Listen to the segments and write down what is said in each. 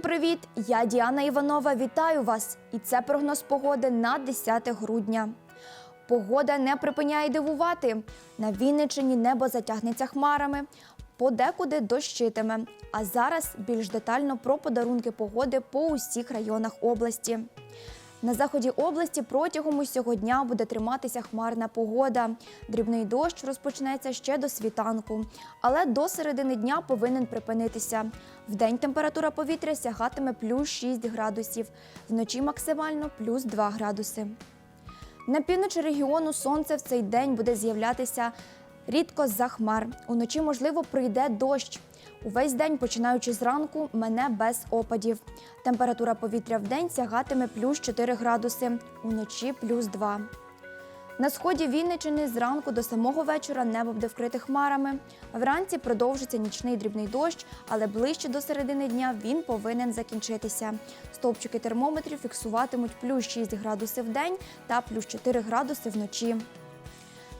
привіт! Я Діана Іванова. Вітаю вас! І це прогноз погоди на 10 грудня. Погода не припиняє дивувати. На Вінниччині небо затягнеться хмарами, подекуди дощитиме. А зараз більш детально про подарунки погоди по усіх районах області. На заході області протягом усього дня буде триматися хмарна погода. Дрібний дощ розпочнеться ще до світанку, але до середини дня повинен припинитися. Вдень температура повітря сягатиме плюс 6 градусів, вночі максимально плюс 2 градуси. На півночі регіону сонце в цей день буде з'являтися рідко за хмар. Уночі, можливо, прийде дощ. Увесь день, починаючи зранку, мене без опадів. Температура повітря в день сягатиме плюс 4 градуси, уночі плюс 2. На сході Вінничини зранку до самого вечора небо буде вкрите хмарами. Вранці продовжиться нічний дрібний дощ, але ближче до середини дня він повинен закінчитися. Стовпчики термометрів фіксуватимуть плюс 6 градусів в день та плюс 4 градуси вночі.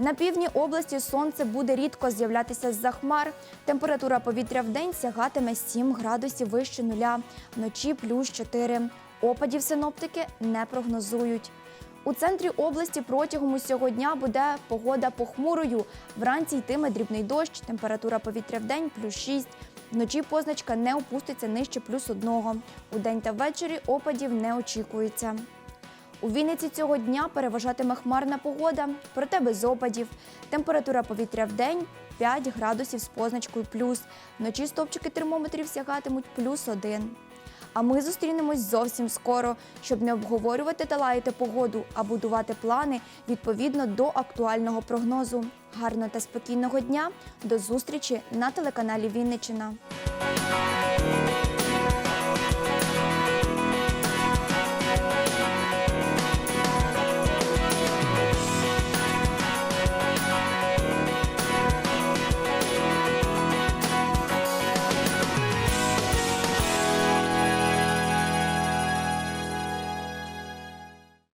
На півдні області сонце буде рідко з'являтися з-за хмар. Температура повітря в день сягатиме 7 градусів вище нуля, вночі плюс 4. Опадів синоптики не прогнозують. У центрі області протягом усього дня буде погода похмурою. Вранці йтиме дрібний дощ, температура повітря в день плюс 6. Вночі позначка не опуститься нижче плюс одного. У день та ввечері опадів не очікується. У Вінниці цього дня переважатиме хмарна погода, проте без опадів. Температура повітря в день 5 градусів з позначкою плюс. Вночі стопчики термометрів сягатимуть плюс один. А ми зустрінемось зовсім скоро, щоб не обговорювати та лаяти погоду, а будувати плани відповідно до актуального прогнозу. Гарного та спокійного дня. До зустрічі на телеканалі Вінничина.